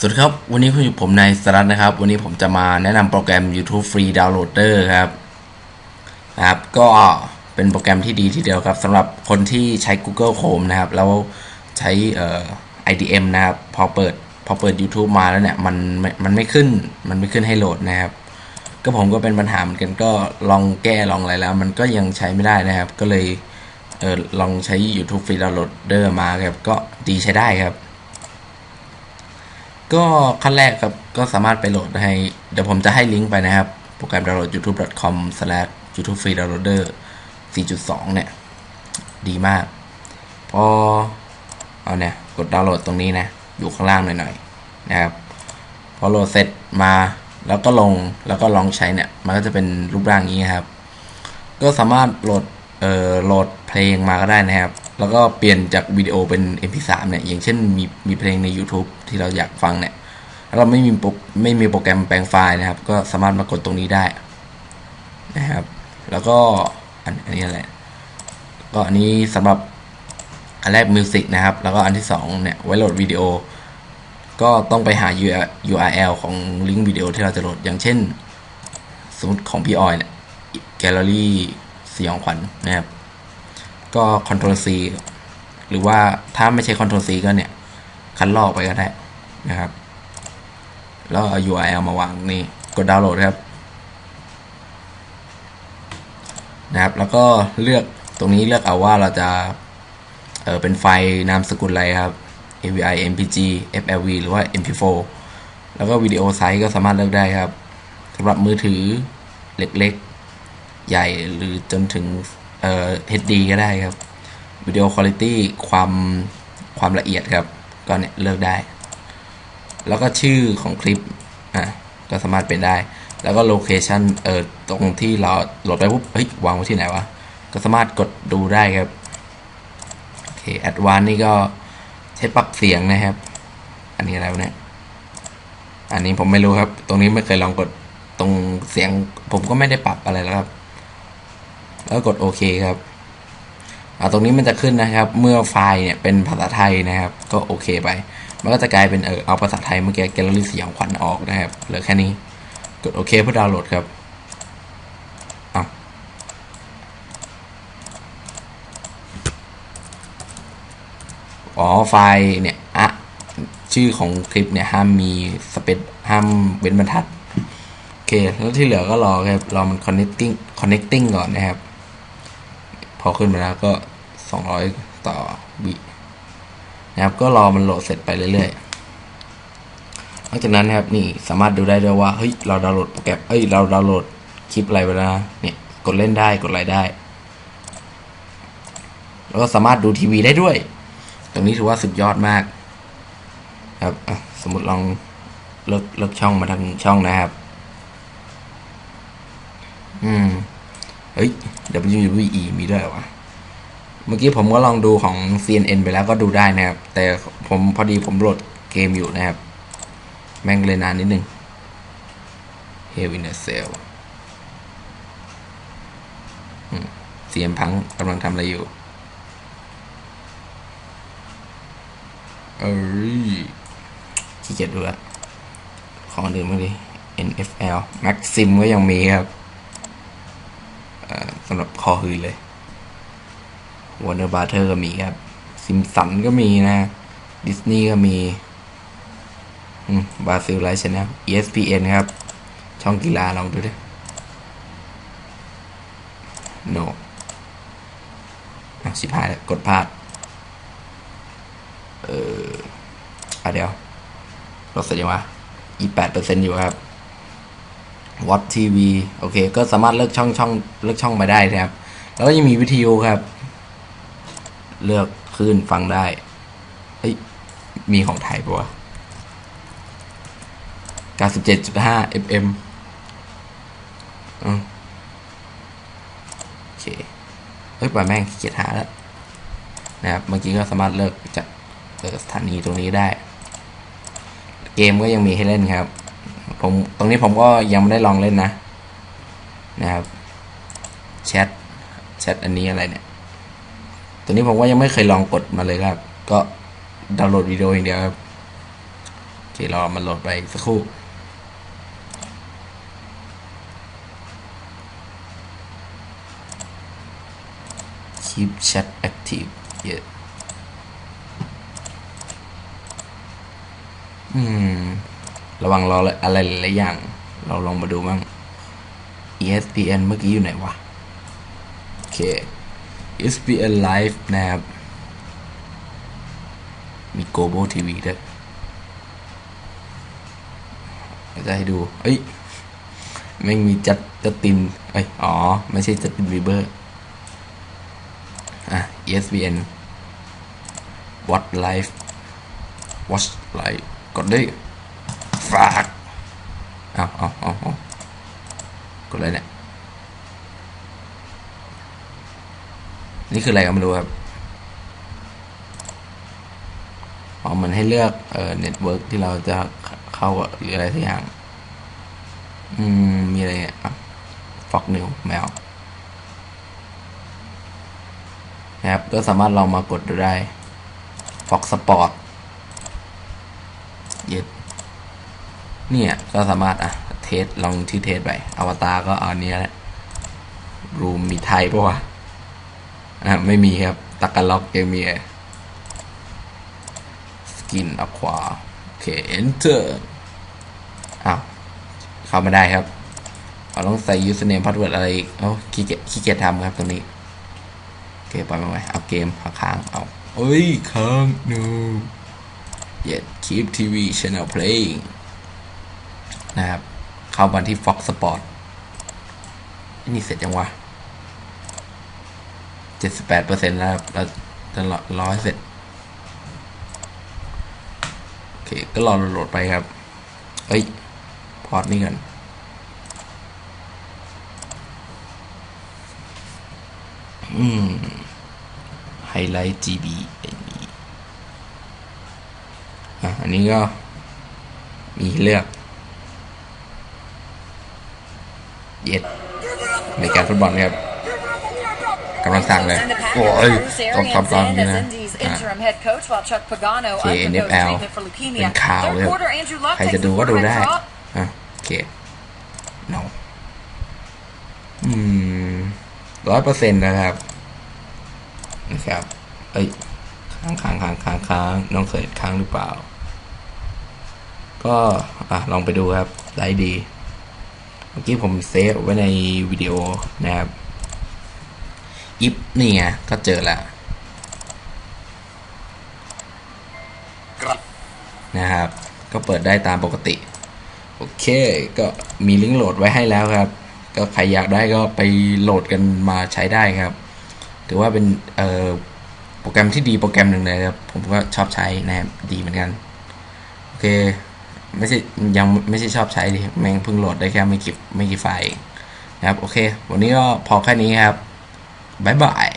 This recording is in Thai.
สวัสดีครับ วันนี้คุณอยู่ผมนายสรัตน์นะครับ วันนี้ผมจะมาแนะนำโปรแกรม YouTube Free Downloader ครับนะครับ ก็เป็นโปรแกรมที่ดีทีเดียวครับสำหรับคนที่ใช้ Google Chrome นะครับ แล้วใช้เอ่อ IDM นะครับ พอเปิดพอเปิด YouTube มาแล้วเนี่ย มันม่มันไม่ขึ้นมันไม่ขึ้นให้โหลดนะครับ ก็ผมก็เป็นปัญหาเหมือนกันก็ลองแก้ลองอะไรแล้ว มันก็ยังใช้ไม่ได้นะครับ ก็เลยเออลองใช้ YouTube Free Downloader มาครับก็ดีใช้ได้ครับ ก็ขั้นแรกครับก็สามารถไปโหลดให้เดี๋ยวผมจะให้ลิงก์ไปนะครับ โปรแกรมดาวน์โหลด youtube.com/youtube free downloader 4.2 เนี่ย ดีมาก พอเอาเนี่ย กดดาวน์โหลดตรงนี้นะ อยู่ข้างล่างหน่อยๆนะครับ พอโหลดเสร็จมาแล้วก็ลงแล้วก็ลองใช้เนี่ย มันก็จะเป็นรูปร่างอย่างนี้ครับ ก็สามารถโหลดเอ่อโหลดเพลงมาก็ได้นะครับ แล้วก็เปลี่ยนจากวิดีโอเป็น MP3 เนี่ย อย่างเช่นมีมีเพลงใน YouTube ที่เราอยากฟังเนี่ยเราไม่มีโปรไม่มีโปรแกรมแปลงไฟล์นะครับ ก็สามารถมากดตรงนี้ได้นะครับ แล้วก็อันอันนี้อะไรก็อันนี้สำหรับอันแรกมิวสิกนะครับ แล้วก็อันที่สองเนี่ยไว้โหลดวิดีโอ ก็ต้องไปหา URL ของลิงก์วิดีโอที่เราจะโหลด อย่างเช่นสมมติของพี่ออยเนี่ยแกลเลอรี่สยองขวัญนะครับ ก็ Ctrl C หรือว่าถ้าไม่ใช่ Ctrl C ก็เนี่ยคันลอกไปก็ได้นะครับ แล้วเอา URL มาวางนี่กดดาวน์โหลดครับนะครับ แล้วก็เลือกตรงนี้เลือกเอาว่าเราจะเออเป็นไฟล์นามสกุลอะไรครับ AVI MPG FLV หรือว่า MP4 แล้วก็วิดีโอไซส์ก็สามารถเลือกได้ครับสำหรับมือถือเล็กๆ ใหญ่หรือจนถึง เอ่อ HD ก็ได้ครับวิดีโอคุณภาพความความละเอียดครับ ก็เนี่ยเลือกได้ แล้วก็ชื่อของคลิปอะก็สามารถเป็นได้ แล้วก็โลเคชันเออตรงที่เราโหลดไปปุ๊บเฮ้ยวางไว้ที่ไหนวะ ก็สามารถกดดูได้ครับโอเคแอดวานนี่ก็ใช้ปรับเสียงนะครับ อันนี้อะไรวเนี่ยอันนี้ผมไม่รู้ครับ ตรงนี้ไม่เคยลองกดตรงเสียงผมก็ไม่ได้ปรับอะไรแล้วครับ แล้วกดโอเคครับตรงนี้มันจะขึ้นนะครับ เมื่อไฟล์เนี่ยเป็นภาษาไทยนะครับ ก็โอเคไป มันก็จะกลายเป็นเออเอาภาษาไทยเมื่อกี้แกลเลอรี่สยองขวัญออกนะครับเหลือแค่นี้กดโอเคเพื่อดาวน์โหลดครับเอาอ๋อไฟล์เนี่ยอะชื่อของคลิปเนี่ยห้ามมีสเปซห้ามเว้นบรรทัดโอเคแล้วที่เหลือก็รอครับรอมัน connecting connecting ก่อนนะครับ อขึ้นมาแล้วก็ 200 ต่อวินะครับก็รอมันโหลดเสร็จไปเรื่อยๆหลังจากนั้นนะครับนี่สามารถดูได้ด้วยว่าเฮ้ยเราดาวน์โหลดโปรแกรมเอ้ยเราดาวน์โหลดคลิปอะไรไปแล้วนะเนี่ยกดเล่นได้กดอะไรได้ แล้วก็สามารถดูทีวีได้ด้วย ตรงนี้ถือว่าสุดยอดมาก ครับสมมติลองเลิกเลิกช่องมาทางช่องนะครับ อืม เฮ้ย WWE มีด้วยวะเมื่อกี้ผมก็ลองดูของ CNN ไปแล้วก็ดูได้นะครับ แต่ผมพอดีผมโหลดเกมอยู่นะครับ แม่งเลยนานนิดนึง Hell in a Cell เสียมพังกำลังทำอะไรอยู่ เอ้ยขี้เกียจดูละของอื่นบ้างดิ NFL Maxim ก็ยังมีครับำหรับคอหืนเลย Warner Brother ก็มีครับ ซิมสันก็มีนะ ดิสนีย์ก็มีบราซิลไลท์ชแนล ESPN ครับ ช่องกีฬาลองดูดิ no สิบห้าแล้วกดพลาด เอออะเดี๋ยวลดเสร็จยังวะอีแปดเปอร์เซ็นต์อยู่ครับ วัดทีวีโอเค ก็สามารถเลือกช่องช่องเลือกช่องมาได้นะครับ แล้วก็ยังมีวิทยุครับ เลือกคลื่นฟังได้เฮ้ยมีของไทยปะวะ97.5 FM อืมโอเค เฮ้ยปล่อยแม่งเกียจหาแล้วนะครับ เมื่อกี้ก็สามารถเลือกจากสถานีตรงนี้ได้ เกมก็ยังมีให้เล่นครับ ผมตรงนี้ผมก็ยังไม่ได้ลองเล่นนะ นะครับแชทแชทอันนี้อะไรเนี่ย ตัวนี้ผมก็ยังไม่เคยลองกดมาเลยครับ ก็ดาวน์โหลดวิดีโออย่างเดียวครับโอเครอมันโหลดไปสักครู่ keep chat active เยอะอืม ระวังรออะไรหลายอย่าง เราลองมาดูบ้าง ESPN เมื่อกี้อยู่ไหนวะ โอเค ESPN Live นะครับ มี Global TV ด้วยจะให้ดู เอ้ย ไม่มีจัดจัดติน เอ้ย อ๋อ ไม่ใช่จัดตินวีเบอร์ อะ ESPN Watch Live Watch Live กดได้ ฝากเอาเอาเอาเอากดเลยเนี่ย นี่คืออะไรก็ไม่รู้ครับอ๋อมันให้เลือกเอ่อเน็ตเวิร์กที่เราจะเข้าหรืออะไรสักอย่าง อืม มีอะไรอะฟอกนิวแมวนะครับก็สามารถลองมากดดูได้ Fox Sport เย็ด เนี่ยก็สามารถอะเทสลองที่เทสไปอวตารก็เอาอันนี้แหละรูมมีไทยปะวะอะไม่มีครับตักกล็อกยังมีสกินอควาโอเค enter อ้าวเข้าม่ได้ครับเราต้องใส่ username password อะไรอีกเอ้าขี้เกียจขี้เกียจทำครับตรงนี้โอเคปล่อยมาไว้เอาเกมเอาค้างเอาเอ้ยค้าง no yet keep TV channel playing นะครับ เข้ามาที่ Fox Sport นี่เสร็จยังวะเจ็ดสิบแปดเปอร์เซ็นต์แล้วครับเราจะรอให้เสร็จ โอเค ก็รอโหลดไปครับ เอ้ย พอร์ตนี่กันอืม ไฮไลท์ GB อะอันนี้ก็มีเลือก เย็ดในการฟุตบอลครับกำลังสั่งเลย And the Packers โอ้ย Bruce ต้อง Arians ทำตาม in นี้ as นะ Indy's อะ interim head coach while Chuck Pagano โอเค undergoes NFL treatment for เป็ leukemia. นข่าวเลย Third quarter, Andrew Luck ใคร takes จะ the ดูก็ดู quarterback ได้ draw. อะโอเค no อืมร้อยเปอร์เซ็นต์นะครับนะครับ เอ้ยค้างค้างค้างค้างค้างน้องเสิร์ชค้างหรือเปล่า ก็ อะ ลองไปดูครับได้ดีเมื่อกี้ผมเซฟไว้ในวิดีโอนะครับอิฟนี่ไงก็เจอล้วนะครับ ก็เปิดได้ตามปกติ โอเค ก็มีลิงก์โหลดไว้ให้แล้วครับ ก็ใครอยากได้ก็ไปโหลดกันมาใช้ได้ครับ ถือว่าเป็นโปรแกรมที่ดีโปรแกรมหนึ่งเลยครับ ผมก็ชอบใช้นะครับ ดีเหมือนกัน โอเค ไม่ใช่ยังไม่ใช่ชอบใช้ดิแม่งเพิ่งโหลดได้แค่ไม่กี่ไม่กี่ไฟล์นะครับ โอเค วันนี้ก็พอแค่นี้ครับ บ๊ายบาย